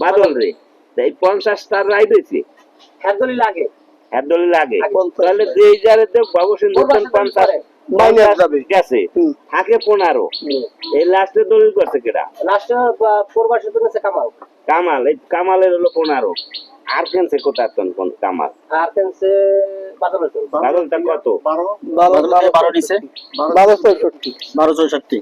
বাদল রে। এই পঞ্চাশটা রায় পেয়েছে একদলই লাগে লাগে তাহলে যে যারে বাবু সিন্ধু পঞ্চাশ মাইনাস পঞ্চাশ যাবে। গেছে। থাকে পনেরো। এই লাস্টে দলিল করছে কেটা লাস্টে পূর্বাসে তো কামাল। কামাল। এই কামালের হলো পনেরো। আর কেনছে কোথায় কোন কামাল? আর বাদলটা কত? বারো। বারো নিচে বারো চৌষট্টি। বারো চৌষট্টি।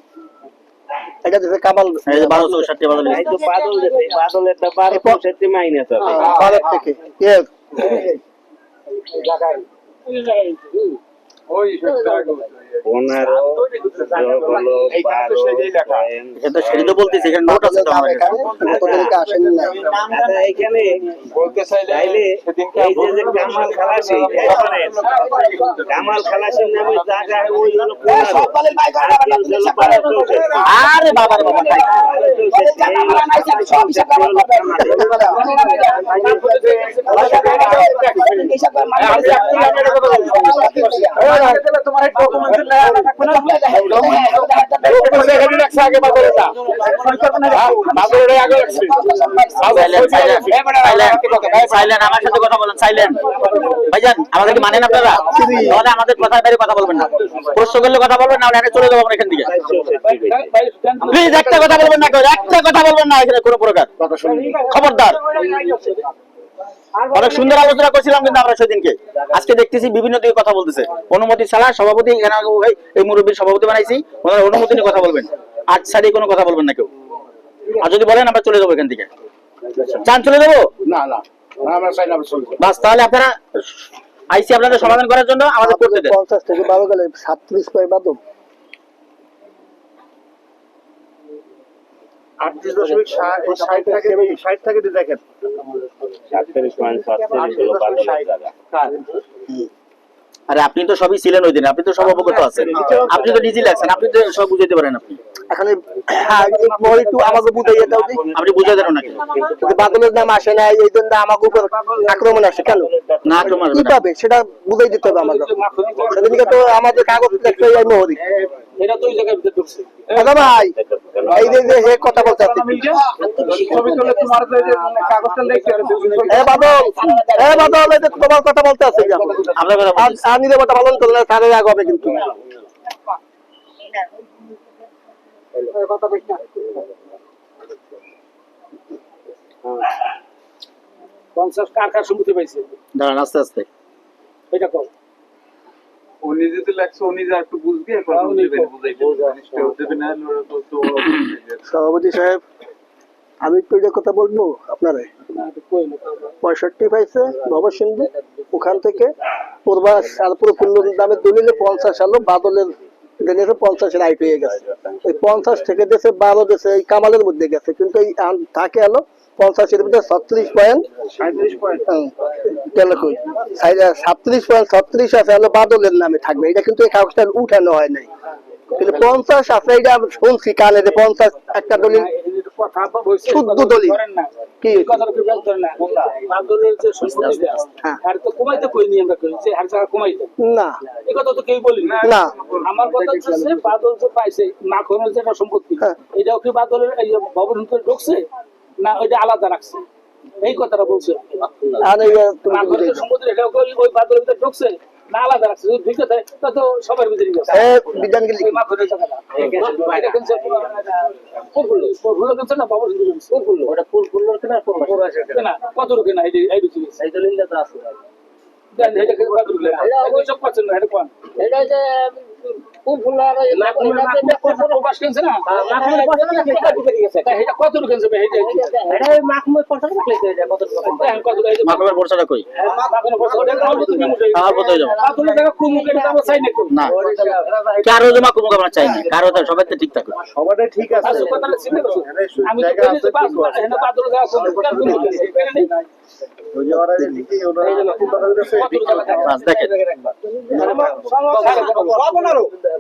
এটা দিচ্ছে কামাল বারো চৌষট্টি তো বাদল দিছে বাদলের তো বারো পঁয়ষট্টি মাইনাস বারো থেকে এখানে আচ্ছা, এই যে কামাল খালাসি কামাল খালাসির নামে জায়গা ওই হলো আর কেউ হলো বারো চৌষট্টি। আরে বাবা আমার সাথে কথা বলেন সাইলেন্ট ভাইজান আমাদেরকে মানেন আপনারা তাহলে আমাদের কথার বাইরে কথা বলবেন না প্রশ্ন করলে কথা বলবেন না আমরা চলে যাব এখান থেকে প্লিজ একটা কথা বলবেন না একটা কথা বলবেন না এখানে কোনো প্রকার খবরদার। অনেক সুন্দর আলোচনা করছিলাম কিন্তু আমরা সেদিনকে। আজকে দেখতেছি বিভিন্ন দিকে কথা বলতেছে। অনুমতি ছাড়া সভাপতি এখানে ভাই এই মুরব্বীর সভাপতি বানাইছি ওনার অনুমতি নিয়ে কথা বলবেন। আজ সাইডে কোনো কথা বলবেন না কেউ। আর যদি বলেন আমরা চলে যাব এখান থেকে। চান চলে যাব? না বাস তাহলে আপনারা আইসি আপনাদের সমাধান করার জন্য আমাদের করতে দেন। পঞ্চাশ থেকে বারো গেলে সাতত্রিশ পয় বাদম। আটত্রিশ দশমিক ষাট থেকে ষাট থেকে দেখেন। পয়েন্ট হলো আরে আপনি তো সবই ছিলেন ওই দিন আপনি তো সব অবগত আছেন। আপনি তো নিজে লাগছেন আপনি তো সব বুঝাইতে পারেন আপনি। এখানে একটু আমাকে বুঝাইয়ে দাও আপনি বুঝাই দেন নাকি বাদলের নাম আসে না এই জন্য আমাকে উপর আক্রমণ আসে। কেন? না আক্রমণ। কীভাবে? সেটা বুঝাই দিতে হবে আমাকে। সেদিনকে তো আমাদের কাগজ দেখতে যাই মোহরি এটা দুই জায়গায় ঢুকছে। দাদা ভাই এই যে যে হে কথা বলতে এ বাদল এ বাদল এই যে তোমার কথা বলতে আছে। আমি দেবতা পালন করলে তারে আগ হবে কিন্তু। পঞ্চাশ কার কার সম্মতি পাইছে? দাঁড়ান আস্তে আস্তে। এটা কম লাগছে একটু বুঝবি সভাপতি সাহেব আমি একটু যে কথা বলব আপনারে? পঁয়ষট্টি পাইছে নবসিন্ধু ওখান থেকে পূর্বা সারপুর কুল্লুর দামের দলিলে পঞ্চাশ আলো বাদলের দেশে পঞ্চাশ রাইট হয়ে গেছে। এই পঞ্চাশ থেকে দেশে বারো দেশে এই কামালের মধ্যে গেছে। কিন্তু এই থাকে আলো পঞ্চাশের মধ্যে ছত্রিশ পয়েন্ট সাতত্রিশ পয়েন্ট ছত্রিশ আছে বাদলের নামে থাকবে। এটা কিন্তু এই কাগজটা উঠানো হয় নাই। কিন্তু পঞ্চাশ আছে এটা শুনছি কানে যে পঞ্চাশ একটা দলিল কথা বলছে শুদ্ধ দলিল। করেন না। কি? না। যে সম্পত্তি আছে আর তো কমাইতে কই নি আমরা কই যে আর টাকা কমাইতে না। এই কথা তো কেউ বলি না। আমার কথা হচ্ছে বাদল যে পাইছে মাখনের যেটা সম্পত্তি হ্যাঁ। এটাও কি বাদলের এই ভবন ঢুকছে না ওইটা আলাদা রাখছে? এই কথাটা বলছে। আর এই যে সম্পত্তি এটাও কি ওই বাদলের ভিতরে ঢুকছে না আলাদা রাখছে যদি ঢুকে থাকে তা তো সবার ভিতরে বিধান গেলি এটা কত রুকে না। এই এই রুচি এই আছে। এটা এটা এটা এটা যে যে মাকড়ের বর্ষাটা কই ওটা তাহলে তুমি মুঠে আমার মতো হয়ে যাব মাখনের জায়গা কুমুকে এটা আমরা চাই না কোন না কারও কারও তো সবাই তো ঠিক থাকে সবাই ঠিক আছে যে যে যে দেখেন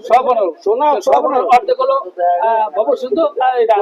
সব সোনা সব অর্ধেক হলো এটা